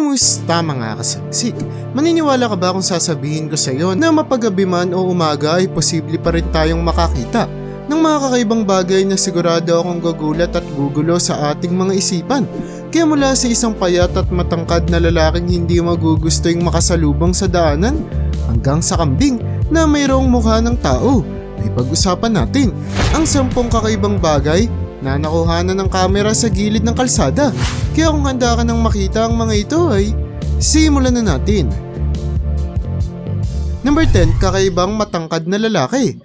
Kumusta mga kasagsik? Maniniwala ka ba kung sasabihin ko sa iyo na mapagabi man o umaga ay posible pa rin tayong makakita ng mga kakaibang bagay na sigurado akong gagulat at gugulo sa ating mga isipan. Kaya mula sa isang payat at matangkad na lalaking hindi magugusto yung makasalubong sa daanan hanggang sa kambing na mayroong mukha ng tao ay pag-usapan natin ang sampung kakaibang bagay na nakuhanan ng kamera sa gilid ng kalsada. Kaya kung handa ka nang makita ang mga ito ay simulan na natin. Number 10, kakaibang matangkad na lalaki.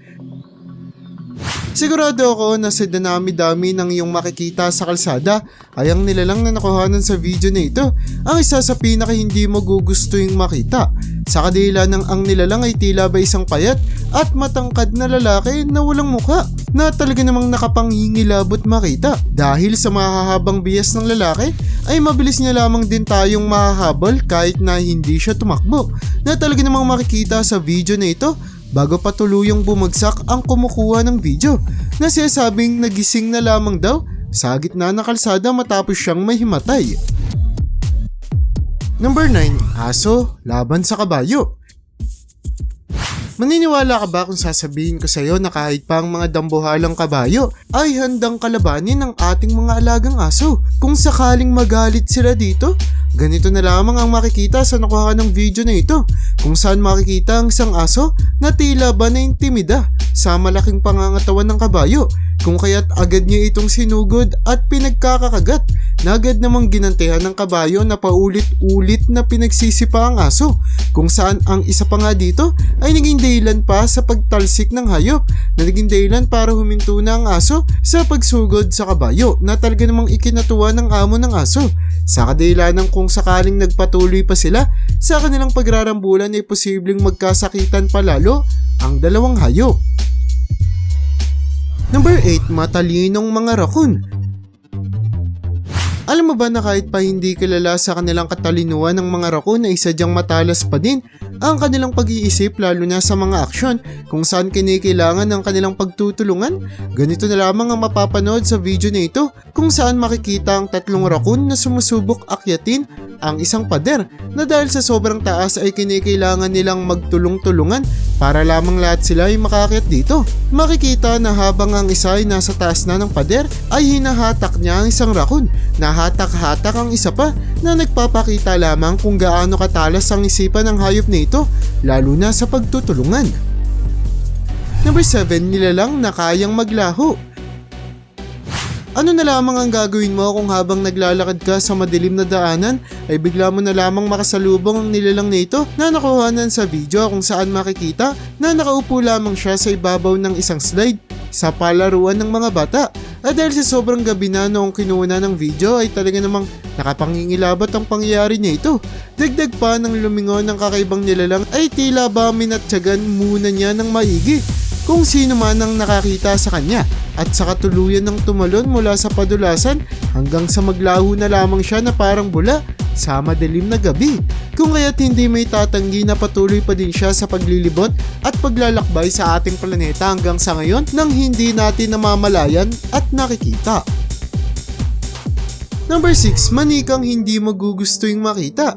Sigurado ako na sa danami-dami ng iyong makikita sa kalsada ay ang nilalang na nakuhanan sa video na ito ang isa sa pinaka hindi mo gugustuhin makita. Sa kadila ng ang nilalang ay tila ba isang payat at matangkad na lalaki na walang mukha na talaga namang nakapanghingilabot makita. Dahil sa mahahabang bias ng lalaki ay mabilis niya lamang din tayong mahahabol kahit na hindi siya tumakbo na talaga namang makikita sa video na ito bago pa tuluyang bumagsak ang kumukuha ng video na sinasabing nagising na lamang daw sa gitna ng kalsada matapos siyang mahimatay. Number 9, aso laban sa kabayo. Maniniwala ka ba kung sasabihin ko sa iyo na kahit pa ang mga dambuhalang kabayo ay handang kalabanin ng ating mga alagang aso? Kung sakaling magalit sila dito, ganito na lamang ang makikita sa nakuha ng video na ito kung saan makikita ang isang aso na tila ba na intimida sa malaking pangangatawan ng kabayo kung kaya't agad niya itong sinugod at pinagkakakagat na agad namang ginantihan ng kabayo na paulit-ulit na pinagsisipa ang aso kung saan ang isa pa nga dito ay naging dahilan pa sa pagtalsik ng hayop na naging dahilan para huminto na ang aso sa pagsugod sa kabayo na talaga namang ikinatuwa ng amo ng aso sa kadahilanan kung sakaling nagpatuloy pa sila sa kanilang pagrarambulan ay posibleng magkasakitan palalo ang dalawang hayop. Number 8, matalinong mga raccoon. Alam mo ba na kahit pa hindi kilala sa kanilang katalinuhan ng mga raccoon ay sadyang matalas pa din ang kanilang pag-iisip lalo na sa mga aksyon kung saan kinikailangan ng kanilang pagtutulungan? Ganito na lamang ang mapapanood sa video na ito kung saan makikita ang tatlong raccoon na sumusubok akyatin ang isang pader na dahil sa sobrang taas ay kinikailangan nilang magtulong-tulungan para lamang lahat sila ay makakit dito. Makikita na habang ang isa ay nasa taas na ng pader ay hinahatak niya ang isang raccoon. Nahatak-hatak ang isa pa na nagpapakita lamang kung gaano katalas ang isipan ng hayop na ito lalo na sa pagtutulungan. Number 7, nilalang na kayang maglaho. Ano na lamang ang gagawin mo kung habang naglalakad ka sa madilim na daanan ay bigla mo na lamang makasalubong ang nilalang na ito na nakuhanan sa video kung saan makikita na nakaupo lamang siya sa ibabaw ng isang slide sa palaruan ng mga bata. At dahil sa sobrang gabi na noong kinuha ng video ay talaga namang nakapangingilabot ang pangyayari niya ito. Dagdag pa ng lumingon ng kakaibang nilalang ay tila ba minatsagan muna niya ng maigi kung sino man ang nakakita sa kanya at sa katuluyan ng tumalon mula sa padulasan hanggang sa maglaho na lamang siya na parang bula sa madilim na gabi. Kung kaya't hindi may tatanggi na patuloy pa din siya sa paglilibot at paglalakbay sa ating planeta hanggang sa ngayon nang hindi natin namamalayan at nakikita. Number 6, manikang hindi magugustuing makita.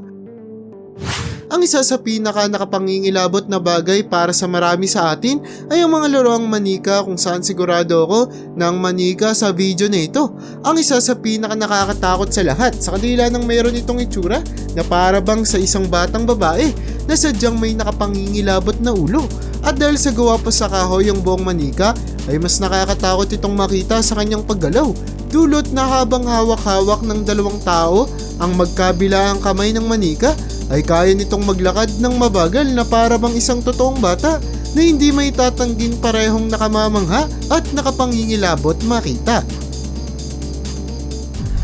Ang isa sa pinaka nakapangingilabot na bagay para sa marami sa atin ay ang mga laruang manika kung saan sigurado ako ng manika sa video na ito. Ang isa sa pinaka nakakatakot sa lahat sa kanila nang mayroon itong itsura na para bang sa isang batang babae na sadyang may nakapangingilabot na ulo. At dahil sa gawa pa sa kahoy ang buong manika ay mas nakakatakot itong makita sa kanyang paggalaw. Dulot na habang hawak-hawak ng dalawang tao ang magkabila ang kamay ng manika ay kaya nitong maglakad ng mabagal na para bang isang totoong bata na hindi may tatanggin parehong nakamamangha at nakapangingilabot makita.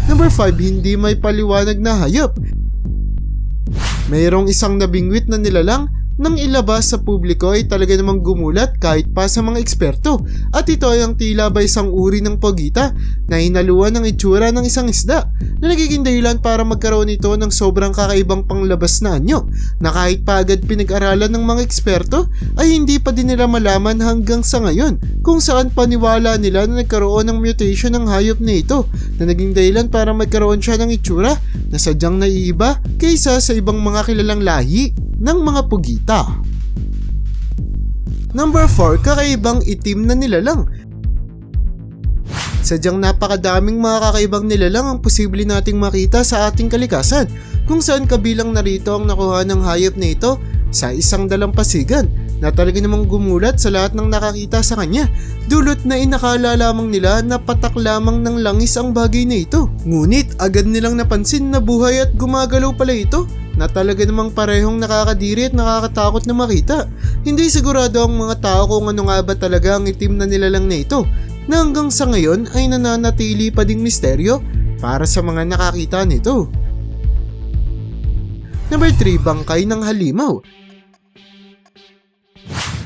Number 5, hindi may paliwanag na hayop. Mayroong isang nabingwit na nilalang nang ilabas sa publiko ay talaga namang gumulat kahit pa sa mga eksperto. At ito ay ang tila ba isang uri ng pogita na hinaluan ng itsura ng isang isda na nagiging dahilan para magkaroon ito ng sobrang kakaibang panglabas na anyo na kahit pa agad pinag-aralan ng mga eksperto ay hindi pa din nila malaman hanggang sa ngayon kung saan paniwala nila na nagkaroon ng mutation ng hayop na ito na naging dahilan para magkaroon siya ng itsura na sadyang naiiba kaysa sa ibang mga kilalang lahi ng mga pugita. Number 4, kakaibang itim na nilalang. Sadyang napakadaming mga kakaibang nilalang ang posible nating makita sa ating kalikasan kung saan kabilang narito ang nakuha ng hayop na ito sa isang dalampasigan na talaga namang gumulat sa lahat ng nakakita sa kanya dulot na inakala lamang nila na patak lamang ng langis ang bagay na ito. Ngunit agad nilang napansin na buhay at gumagalaw pala ito na talaga namang parehong nakakadiri at nakakatakot na makita. Hindi sigurado ang mga tao kung ano nga ba talaga ang itim na nilalang na ito na hanggang sa ngayon ay nananatili pa ding misteryo para sa mga nakakita nito. Number 3, bangkay ng halimaw.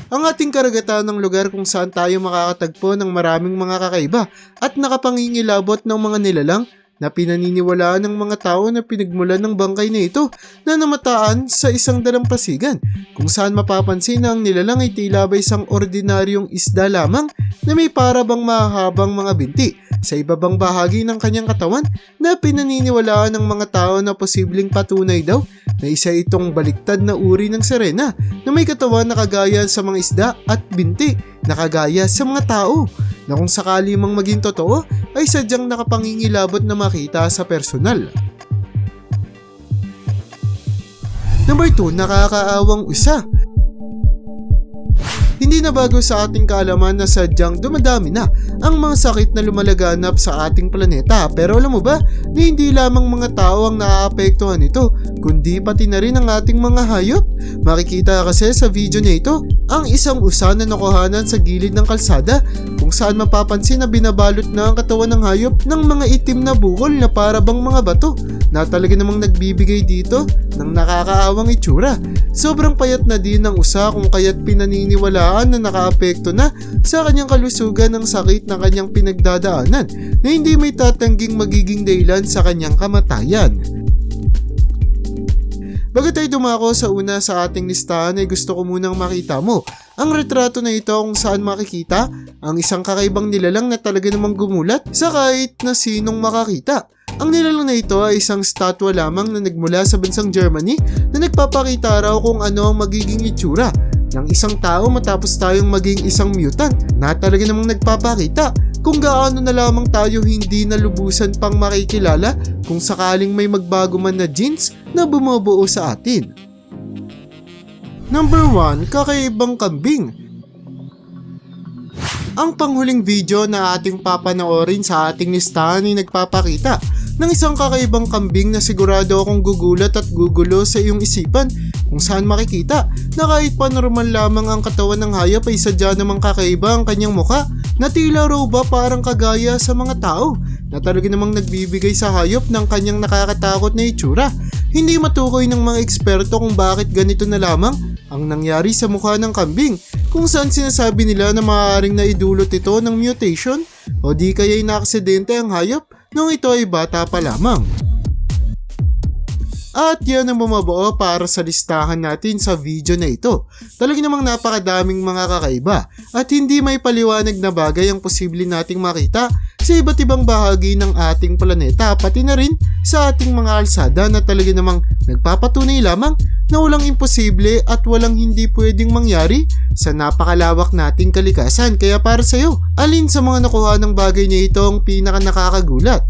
Ang ating karagatan ng lugar kung saan tayo makakatagpo ng maraming mga kakaiba at nakapangingilabot ng mga nilalang na pinaniniwalaan ng mga tao na pinagmulan ng bangkay na ito na namataan sa isang dalampasigan kung saan mapapansin na ang nilalang ay tila ba isang ordinaryong isda lamang na may para bang mahabang mga binti sa ibabang bahagi ng kanyang katawan na pinaniniwalaan ng mga tao na posibleng patunay daw na isa itong baliktad na uri ng serena na may katawan na kagaya sa mga isda at binti na kagaya sa mga tao na kung sakali mang maging totoo ay sadyang nakapangingilabot na makita sa personal. Number 2, nakakaawang usa. Hindi na bago sa ating kaalaman na sadyang dumadami na ang mga sakit na lumalaganap sa ating planeta pero alam mo ba na hindi lamang mga tao ang naaapektuhan nito kundi pati na rin ang ating mga hayop. Makikita kasi sa video na ito ang isang usa na nakuhanan sa gilid ng kalsada kung saan mapapansin na binabalot na ang katawan ng hayop ng mga itim na bukol na para bang mga bato na talaga namang nagbibigay dito ng nakakaawang itsura. Sobrang payat na din ng usa kung kaya't pinaniniwalaan na nakaapekto na sa kanyang kalusugan ng sakit na kanyang pinagdadaanan na hindi may tatangging magiging dahilan sa kanyang kamatayan. Bago tayo dumako sa una sa ating listahan ay gusto ko munang makita mo ang retrato na ito kung saan makikita ang isang kakaibang nilalang na talaga namang gumulat sa kahit na sinong makakita. Ang nilalang na ito ay isang statwa lamang na nagmula sa bansang Germany na nagpapakita raw kung ano ang magiging itsura ng isang tao matapos tayong maging isang mutant na talaga namang nagpapakita kung gaano na lamang tayo hindi nalubusan pang makikilala kung sakaling may magbago man na genes na bumubuo sa atin. Number 1, kakaibang kambing. Ang panghuling video na ating papanoorin sa ating listahan ay nagpapakita ng isang kakaibang kambing na sigurado akong gugulat at gugulo sa iyong isipan kung saan makikita na kahit pa normal lamang ang katawan ng hayop ay sadya namang kakaiba ang kanyang muka na tila raw ba parang kagaya sa mga tao na talaga namang nagbibigay sa hayop ng kanyang nakakatakot na itsura. Hindi matukoy ng mga eksperto kung bakit ganito na lamang ang nangyari sa mukha ng kambing kung saan sinasabi nila na maaaring naidulot ito ng mutation o di kaya'y naaksidente ang hayop nung ito ay bata pa lamang. At yan ang bumabuo para sa listahan natin sa video na ito. Talaga namang napakadaming mga kakaiba at hindi may paliwanag na bagay ang posible nating makita sa iba't ibang bahagi ng ating planeta pati na rin sa ating mga alsada na talaga namang nagpapatunay lamang na walang imposible at walang hindi pwedeng mangyari sa napakalawak nating kalikasan. Kaya para sa'yo, alin sa mga nakuha ng bagay niya ito ang pinaka nakakagulat?